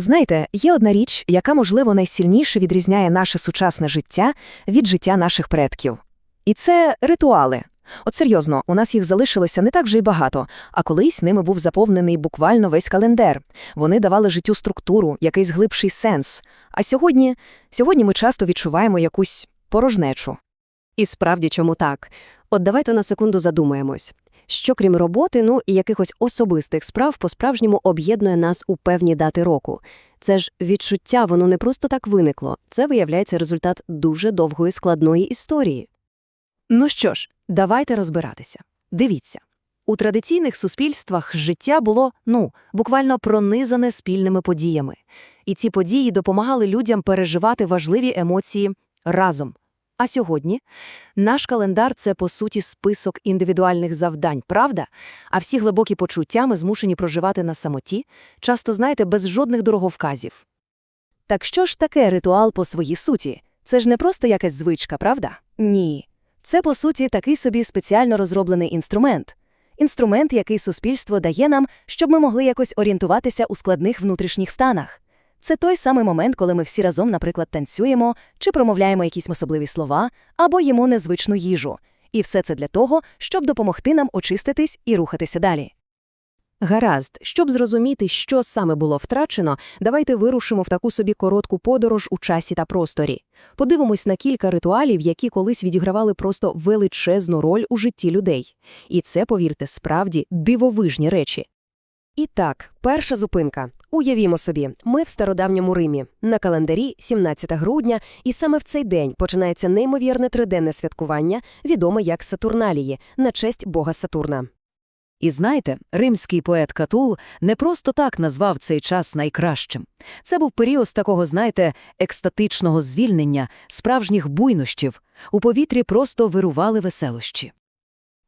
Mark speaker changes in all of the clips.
Speaker 1: Знаєте, є одна річ, яка, можливо, найсильніше відрізняє наше сучасне життя від життя наших предків. І це ритуали. От серйозно, у нас їх залишилося не так вже й багато, а колись ними був заповнений буквально весь календар. Вони давали життю структуру, якийсь глибший сенс. А сьогодні, сьогодні ми часто відчуваємо якусь порожнечу.
Speaker 2: І справді чому так? От давайте на секунду задумаємось. Що крім роботи, ну і якихось особистих справ по-справжньому об'єднує нас у певні дати року. Це ж відчуття, воно не просто так виникло. Це виявляється результат дуже довгої складної історії.
Speaker 1: Ну що ж, давайте розбиратися. Дивіться. У традиційних суспільствах життя було, ну, буквально пронизане спільними подіями. І ці події допомагали людям переживати важливі емоції разом. А сьогодні наш календар це, по суті, список індивідуальних завдань, правда? А всі глибокі почуття ми змушені проживати на самоті, часто, знаєте, без жодних дороговказів. Так що ж таке ритуал по своїй суті? Це ж не просто якась звичка, правда? Ні. Це, по суті, такий собі спеціально розроблений інструмент. Інструмент, який суспільство дає нам, щоб ми могли якось орієнтуватися у складних внутрішніх станах. Це той самий момент, коли ми всі разом, наприклад, танцюємо чи промовляємо якісь особливі слова або їмо незвичну їжу. І все це для того, щоб допомогти нам очиститись і рухатися далі.
Speaker 2: Гаразд, щоб зрозуміти, що саме було втрачено, давайте вирушимо в таку собі коротку подорож у часі та просторі. Подивимось на кілька ритуалів, які колись відігравали просто величезну роль у житті людей. І це, повірте, справді дивовижні речі. І так, перша зупинка. Уявімо собі, ми в стародавньому Римі, на календарі 17 грудня, і саме в цей день починається неймовірне триденне святкування, відоме як Сатурналії, на честь бога Сатурна.
Speaker 3: І знаєте, римський поет Катул не просто так назвав цей час найкращим. Це був період з такого, знаєте, екстатичного звільнення, справжніх буйнощів. У повітрі просто вирували веселощі.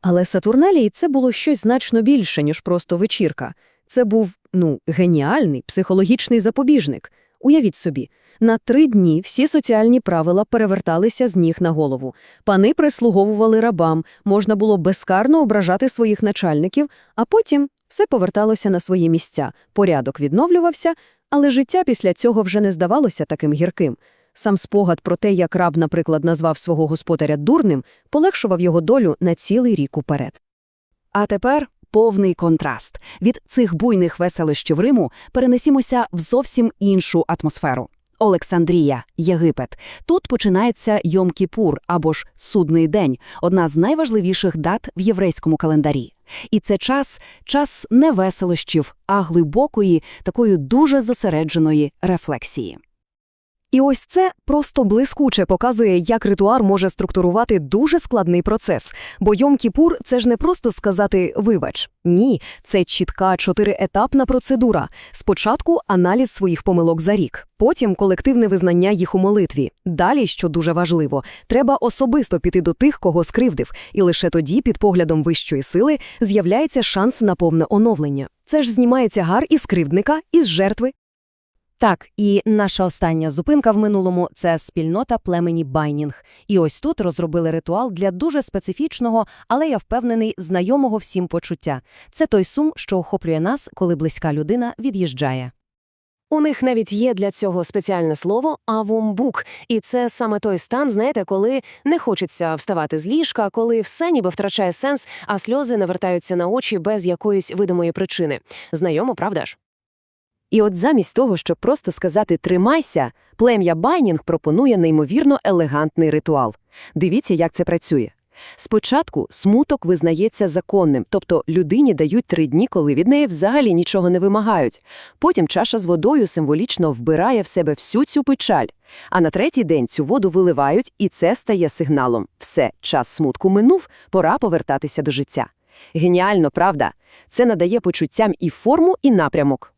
Speaker 2: Але Сатурналії це було щось значно більше, ніж просто вечірка. Це був, ну, геніальний психологічний запобіжник. Уявіть собі, на три дні всі соціальні правила переверталися з ніг на голову. Пани прислуговували рабам, можна було безкарно ображати своїх начальників, а потім все поверталося на свої місця, порядок відновлювався, але життя після цього вже не здавалося таким гірким. Сам спогад про те, як раб, наприклад, назвав свого господаря дурним, полегшував його долю на цілий рік уперед.
Speaker 1: А тепер повний контраст. Від цих буйних веселощів Риму перенесімося в зовсім іншу атмосферу. Олександрія, Єгипет. Тут починається Йом-Кіпур або ж Судний день, одна з найважливіших дат в єврейському календарі. І це час, час не веселощів, а глибокої, такої дуже зосередженої рефлексії. І ось це просто блискуче показує, як ритуар може структурувати дуже складний процес. Бо Йом-Кіпур – це ж не просто сказати «вибач». Ні, це чітка чотириетапна процедура. Спочатку аналіз своїх помилок за рік, потім колективне визнання їх у молитві. Далі, що дуже важливо, треба особисто піти до тих, кого скривдив, і лише тоді, під поглядом вищої сили, з'являється шанс на повне оновлення. Це ж знімається гар із кривдника, із жертви, так, і наша остання зупинка в минулому це спільнота племені Байнінг. І ось тут розробили ритуал для дуже специфічного, але я впевнений, знайомого всім почуття. Це той сум, що охоплює нас, коли близька людина від'їжджає. У них навіть є для цього спеціальне слово авумбук, і це саме той стан, знаєте, коли не хочеться вставати з ліжка, коли все ніби втрачає сенс, а сльози навертаються на очі без якоїсь видимої причини. Знайомо, правда ж? І от замість того, щоб просто сказати «тримайся», плем'я Байнінг пропонує неймовірно елегантний ритуал. Дивіться, як це працює. Спочатку смуток визнається законним, тобто людині дають три дні, коли від неї взагалі нічого не вимагають. Потім чаша з водою символічно вбирає в себе всю цю печаль. А на третій день цю воду виливають, і це стає сигналом. Все, час смутку минув, пора повертатися до життя. Геніально, правда? Це надає почуттям і форму, і напрямок.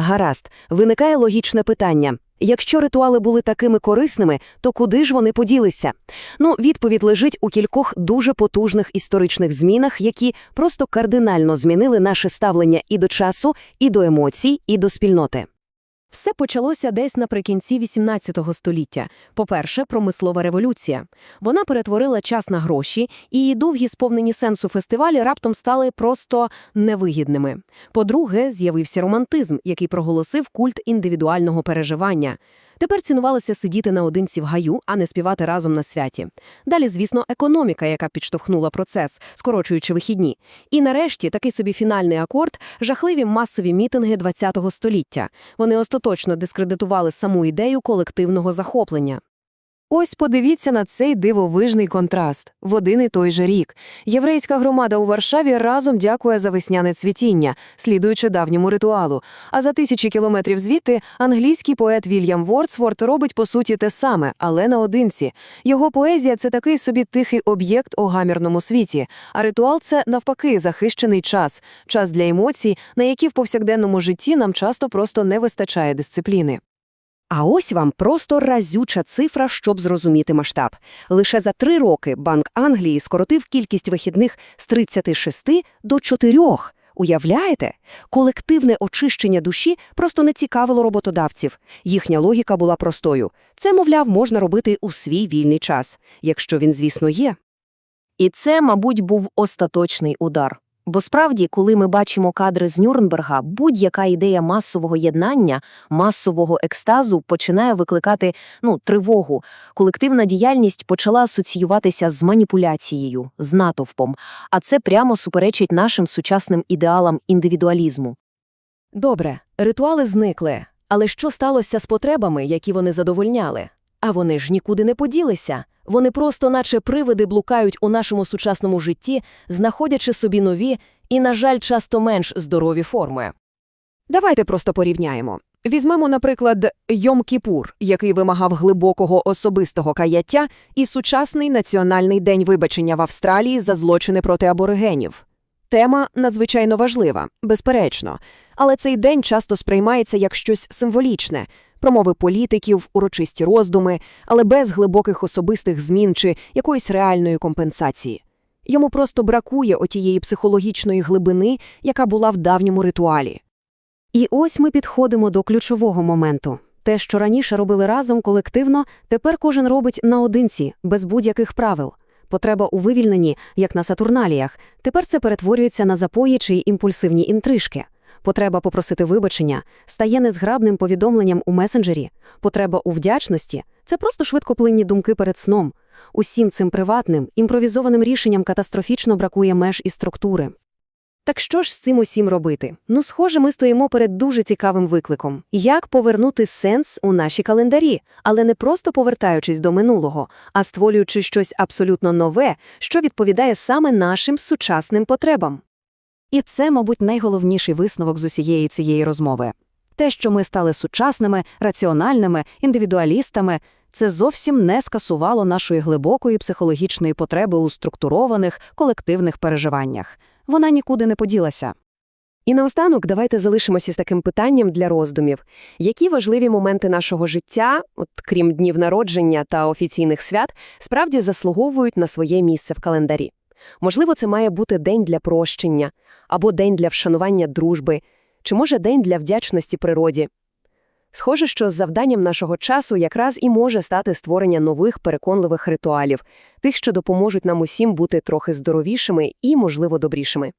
Speaker 1: Гаразд, виникає логічне питання. Якщо ритуали були такими корисними, то куди ж вони поділися? Ну, відповідь лежить у кількох дуже потужних історичних змінах, які просто кардинально змінили наше ставлення і до часу, і до емоцій, і до спільноти.
Speaker 2: Все почалося десь наприкінці 18 століття. По-перше, промислова революція. Вона перетворила час на гроші, і її довгі сповнені сенсу фестивалі раптом стали просто невигідними. По-друге, з'явився романтизм, який проголосив культ індивідуального переживання. Тепер цінувалося сидіти наодинці в гаю, а не співати разом на святі. Далі, звісно, економіка, яка підштовхнула процес, скорочуючи вихідні. І нарешті такий собі фінальний акорд – жахливі масові мітинги ХХ століття. Вони остаточно дискредитували саму ідею колективного захоплення. Ось подивіться на цей дивовижний контраст. В один і той же рік. Єврейська громада у Варшаві разом дякує за весняне цвітіння, слідуючи давньому ритуалу. А за тисячі кілометрів звідти англійський поет Вільям Вордсворт робить по суті те саме, але наодинці. Його поезія – це такий собі тихий об'єкт у гамірному світі, а ритуал – це, навпаки, захищений час, час для емоцій, на які в повсякденному житті нам часто просто не вистачає дисципліни.
Speaker 1: А ось вам просто разюча цифра, щоб зрозуміти масштаб. Лише за три роки Банк Англії скоротив кількість вихідних з 36 до 4. Уявляєте? Колективне очищення душі просто не цікавило роботодавців. Їхня логіка була простою. Це, мовляв, можна робити у свій вільний час, якщо він, звісно, є.
Speaker 4: І це, мабуть, був остаточний удар. Бо справді, коли ми бачимо кадри з Нюрнберга, будь-яка ідея масового єднання, масового екстазу починає викликати ну, тривогу. Колективна діяльність почала асоціюватися з маніпуляцією, з натовпом, а це прямо суперечить нашим сучасним ідеалам індивідуалізму.
Speaker 2: Добре, ритуали зникли. Але що сталося з потребами, які вони задовольняли? А вони ж нікуди не поділися. Вони просто, наче привиди, блукають у нашому сучасному житті, знаходячи собі нові і, на жаль, часто менш здорові форми.
Speaker 5: Давайте просто порівняємо. Візьмемо, наприклад, Йом-Кіпур, який вимагав глибокого особистого каяття, і сучасний національний день вибачення в Австралії за злочини проти аборигенів. Тема надзвичайно важлива, безперечно, але цей день часто сприймається як щось символічне промови політиків, урочисті роздуми, але без глибоких особистих змін чи якоїсь реальної компенсації. Йому просто бракує отієї психологічної глибини, яка була в давньому ритуалі.
Speaker 1: І ось ми підходимо до ключового моменту. Те, що раніше робили разом колективно, тепер кожен робить наодинці, без будь-яких правил. Потреба у вивільненні, як на Сатурналіях, тепер це перетворюється на запої чи імпульсивні інтрижки. Потреба попросити вибачення стає незграбним повідомленням у месенджері. Потреба у вдячності – це просто швидкоплинні думки перед сном. Усім цим приватним, імпровізованим рішенням катастрофічно бракує меж і структури.
Speaker 2: Так що ж з цим усім робити? Ну, схоже, ми стоїмо перед дуже цікавим викликом. Як повернути сенс у наші календарі, але не просто повертаючись до минулого, а створюючи щось абсолютно нове, що відповідає саме нашим сучасним потребам.
Speaker 1: І це, мабуть, найголовніший висновок з усієї цієї розмови. Те, що ми стали сучасними, раціональними, індивідуалістами, це зовсім не скасувало нашої глибокої психологічної потреби у структурованих, колективних переживаннях. Вона нікуди не поділася.
Speaker 2: І наостанок давайте залишимося з таким питанням для роздумів. Які важливі моменти нашого життя, от крім днів народження та офіційних свят, справді заслуговують на своє місце в календарі? Можливо, це має бути день для прощення, або день для вшанування дружби, чи може день для вдячності природі. Схоже, що завданням нашого часу якраз і може стати створення нових переконливих ритуалів, тих, що допоможуть нам усім бути трохи здоровішими і, можливо, добрішими.